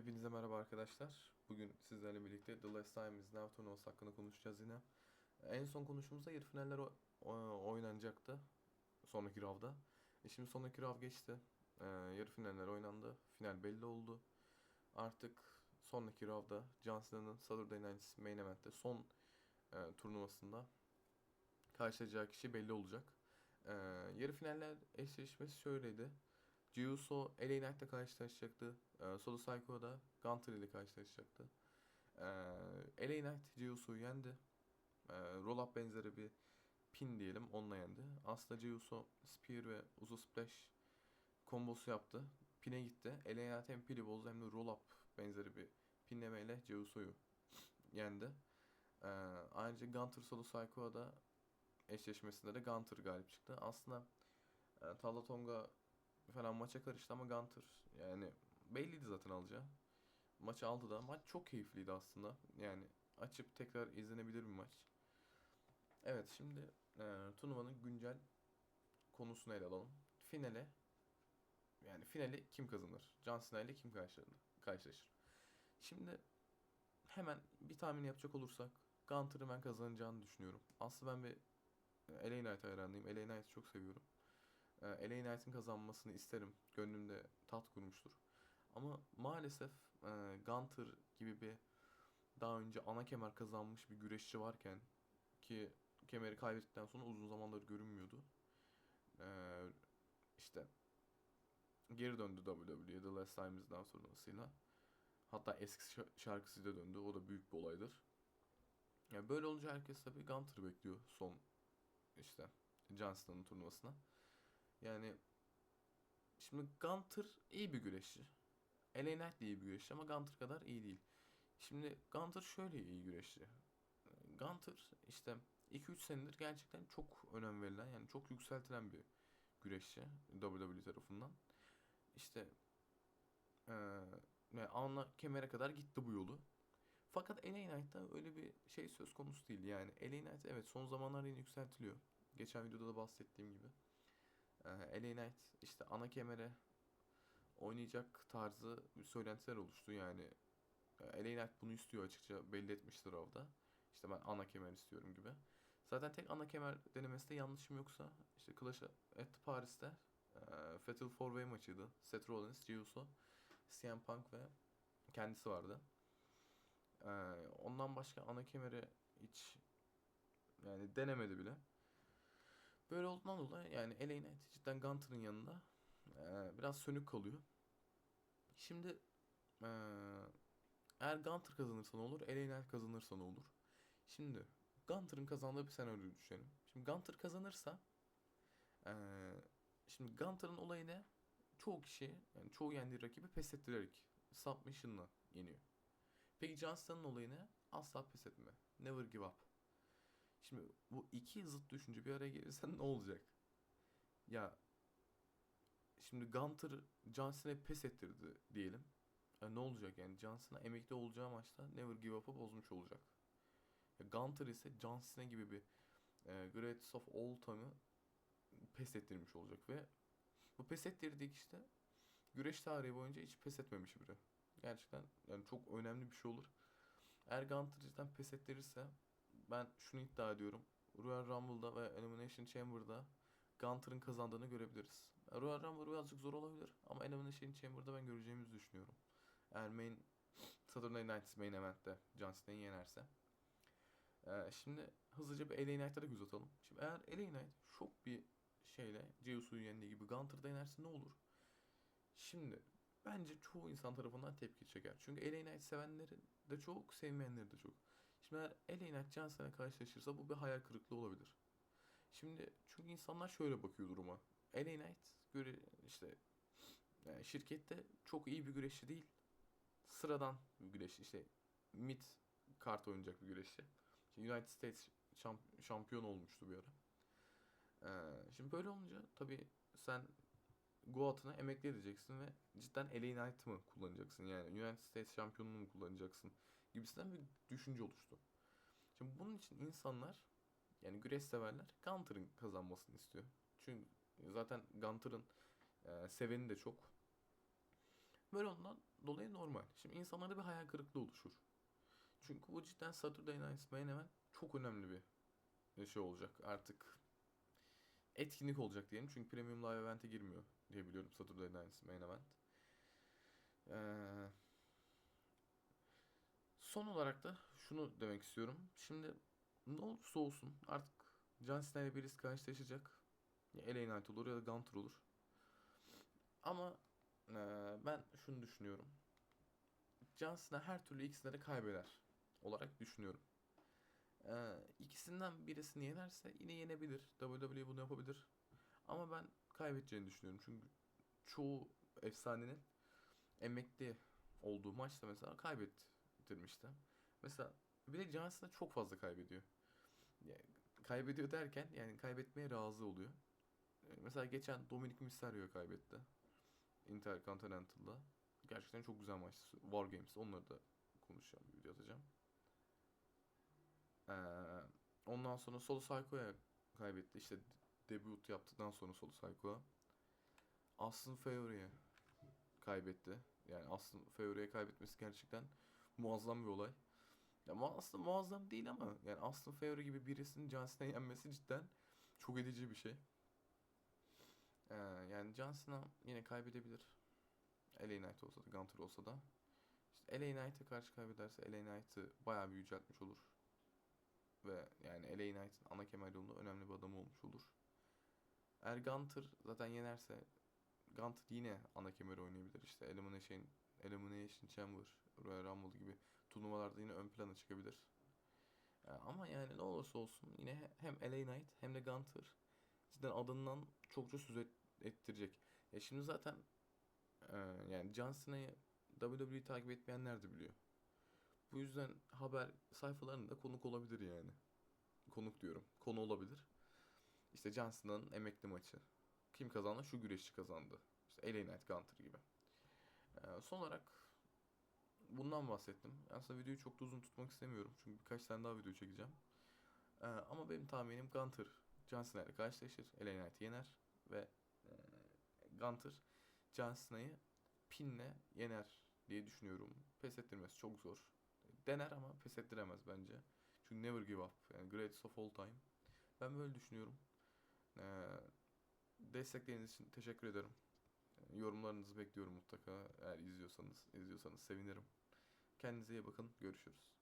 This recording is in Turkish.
Hepinize merhaba arkadaşlar. Bugün sizlerle birlikte The Last Time Is Now turnuvası hakkında konuşacağız yine. En son konuştuğumuzda yarı finaller oynanacaktı. Sonraki ravda. E şimdi sonraki rav geçti. E, yarı finaller oynandı. Final belli oldu. Artık sonraki ravda John Cena'nın Saturday Night Main Event'te son e, turnuvasında karşılaşacağı kişi belli olacak. E, yarı finaller eşleşmesi şöyleydi. Jey Uso LA Knight'la karşılaşacaktı. Ee, Solo Sikoa da Gunter ile karşılaşacaktı. Ee, LA Knight Jey Uso'yu yendi. Ee, roll-up benzeri bir pin diyelim onunla yendi. Aslında Jey Uso Spear ve Uso Splash kombosu yaptı. Pin'e gitti. LA Knight hem pili bozdu hem de roll-up benzeri bir pinlemeyle Jey Uso'yu yendi. Ee, ayrıca Gunter Solo Sikoa da eşleşmesinde de Gunter galip çıktı. Aslında e, Tala Tonga falan maça karıştı ama Gunter yani belliydi zaten alacağı. Maçı aldı da. Maç çok keyifliydi aslında. Yani açıp tekrar izlenebilir bir maç. Evet şimdi e, turnuvanın güncel konusunu ele alalım. Finale yani finali kim kazanır? John ile kim karşılaşır? Şimdi hemen bir tahmin yapacak olursak Gunter'ın ben kazanacağını düşünüyorum. Aslında ben bir LA Knight hayranıyım. LA Knight'ı çok seviyorum. Ee, LA Knight'ın kazanmasını isterim. Gönlümde tat kurmuştur. Ama maalesef e, Gunter gibi bir daha önce ana kemer kazanmış bir güreşçi varken ki kemeri kaybettikten sonra uzun zamandır görünmüyordu. Ee, işte geri döndü WWE'ye The Last Time Is Now turnuvasıyla. Hatta eski şa- şarkısıyla döndü. O da büyük bir olaydır. Yani böyle olunca herkes tabii Gunter'ı bekliyor son işte John Cena'nın turnuvasına. Yani şimdi Gunter iyi bir güreşçi. LA Knight de iyi bir güreşçi ama Gunter kadar iyi değil. Şimdi Gunter şöyle iyi güreşçi. Gunter işte 2-3 senedir gerçekten çok önem verilen yani çok yükseltilen bir güreşçi WWE tarafından. İşte eee yani ana kemere kadar gitti bu yolu. Fakat LA Knight'ta öyle bir şey söz konusu değil. Yani LA Knight evet son zamanlarda yine yükseltiliyor. Geçen videoda da bahsettiğim gibi. Ee, LA Knight işte ana kemere oynayacak tarzı söylentiler oluştu yani. e, LA Knight bunu istiyor açıkça belli etmiştir orada. İşte ben ana kemer istiyorum gibi. Zaten tek ana kemer denemesi de yanlışım yoksa işte Clash at Paris'te e, Fatal 4-Way maçıydı. Seth Rollins, Jey CM Punk ve kendisi vardı. E, ondan başka ana kemeri hiç yani denemedi bile. Böyle olduğundan dolayı yani LA cidden Gunter'ın yanında eee, biraz sönük kalıyor. Şimdi eee, eğer Gunter kazanırsa ne olur? LA kazanırsa ne olur? Şimdi Gunter'ın kazandığı bir senaryo düşünelim. Şimdi Gunter kazanırsa eee, şimdi Gunter'ın olayı ne? Çoğu kişi yani çoğu yendiği rakibi pes ettirerek submission'la yeniyor. Peki John Cena'nın olayı ne? Asla pes etme. Never give up. Şimdi bu iki zıt düşünce bir araya gelirse ne olacak? Ya şimdi Gunter John Cena'yı pes ettirdi diyelim. Ya ne olacak yani John Cena emekli olacağı maçta Never Give Up'ı bozmuş olacak. Ya Gunter ise John Cena gibi bir e, Greatest of All Time'ı pes ettirmiş olacak ve bu pes ettirdiği kişi de güreş tarihi boyunca hiç pes etmemiş biri. Gerçekten yani çok önemli bir şey olur. Eğer Gunter cidden pes ettirirse ben şunu iddia ediyorum. Royal Rumble'da ve Elimination Chamber'da Gunter'ın kazandığını görebiliriz. Royal Rumble birazcık zor olabilir ama Elimination Chamber'da ben göreceğimizi düşünüyorum. Eğer main Saturday Night Main Event'te John Cena'yı yenerse. Ee, şimdi hızlıca bir LA Knight'a da göz atalım. Şimdi eğer LA Knight şok bir şeyle Jey yendiği gibi Gunter'da yenerse ne olur? Şimdi bence çoğu insan tarafından tepki çeker. Çünkü LA Knight sevenleri de çok, sevmeyenleri de çok. Knight John Cena karşılaşırsa bu bir hayal kırıklığı olabilir. Şimdi çünkü insanlar şöyle bakıyor duruma. LA Knight göre işte yani şirkette çok iyi bir güreşçi değil. Sıradan bir güreşçi işte mid kart oynayacak bir güreşçi. United States şamp- şampiyon olmuştu bir ara. Ee, şimdi böyle olunca tabii sen Goat'ını emekli edeceksin ve cidden LA Knight mı kullanacaksın yani United States şampiyonunu mu kullanacaksın gibisinden bir düşünce oluştu. Şimdi bunun için insanlar yani güreş severler Gunter'ın kazanmasını istiyor. Çünkü zaten Gunter'ın e, seveni de çok. Böyle ondan dolayı normal. Şimdi insanlarda bir hayal kırıklığı oluşur. Çünkü bu cidden Saturday Night Main Event çok önemli bir şey olacak. Artık etkinlik olacak diyelim. Çünkü Premium Live Event'e girmiyor diye biliyorum Saturday Night Main Event. Ee, son olarak da şunu demek istiyorum. Şimdi ne olursa olsun artık John Cena ile birisi karşılaşacak. Ya LA Knight olur ya da Gunter olur. Ama ee, ben şunu düşünüyorum. John Cena her türlü ikisini de kaybeder olarak düşünüyorum. Ee, ikisinden birisini yenerse yine yenebilir. WWE bunu yapabilir. Ama ben kaybedeceğini düşünüyorum. Çünkü çoğu efsanenin emekli olduğu maçta mesela kaybettirmişti. Mesela bir de John Cena çok fazla kaybediyor. Yani kaybediyor derken yani kaybetmeye razı oluyor. Ee, Mesela geçen Dominic Mysterio kaybetti. Intercontinental'da. Gerçekten çok güzel maçtı. War Games. Onları da konuşacağım. Bir video atacağım. Ee, ondan sonra Solo Siko'ya kaybetti. İşte debut yaptıktan sonra Solo Siko'ya. Austin Theory'ye kaybetti. Yani Austin Theory'ye kaybetmesi gerçekten muazzam bir olay. Ya aslında muazzam değil ama yani Austin Theory gibi birisinin John Cena'yı yenmesi cidden çok edici bir şey. Ee, yani John Cena yine kaybedebilir. LA Knight olsa da Gunter olsa da. İşte LA Knight'e karşı kaybederse LA Knight'ı bayağı bir yüceltmiş olur. Ve yani LA Knight'ın ana kemer yolunda önemli bir adamı olmuş olur. Eğer Gunter zaten yenerse Gunter yine ana kemeri oynayabilir. İşte Elimination, Elimination Chamber, Royal Rumble gibi turnuvalarda yine ön plana çıkabilir. Ama yani ne olursa olsun yine he- hem LA Knight hem de Gunter cidden adından çokça söz et- ettirecek. Ya şimdi zaten e, yani John Cena'yı WWE'yi takip etmeyenler de biliyor. Bu yüzden haber sayfalarında konuk olabilir yani. Konuk diyorum. Konu olabilir. İşte John emekli maçı. Kim kazandı? Şu güreşçi kazandı. İşte LA Knight Gunter gibi. E, son olarak bundan bahsettim. Aslında videoyu çok da uzun tutmak istemiyorum. Çünkü birkaç tane daha video çekeceğim. E, ama benim tahminim Gunter John Cena ile karşılaşır. LA Knight'ı yener. Ve e, Gunter John Cena'yı pinle yener diye düşünüyorum. Pes ettirmesi çok zor. Dener ama pes ettiremez bence. Çünkü never give up. Yani greatest of all time. Ben böyle düşünüyorum. Ee, destekleriniz için teşekkür ederim. Yorumlarınızı bekliyorum mutlaka. Eğer izliyorsanız, izliyorsanız sevinirim. Kendinize iyi bakın. Görüşürüz.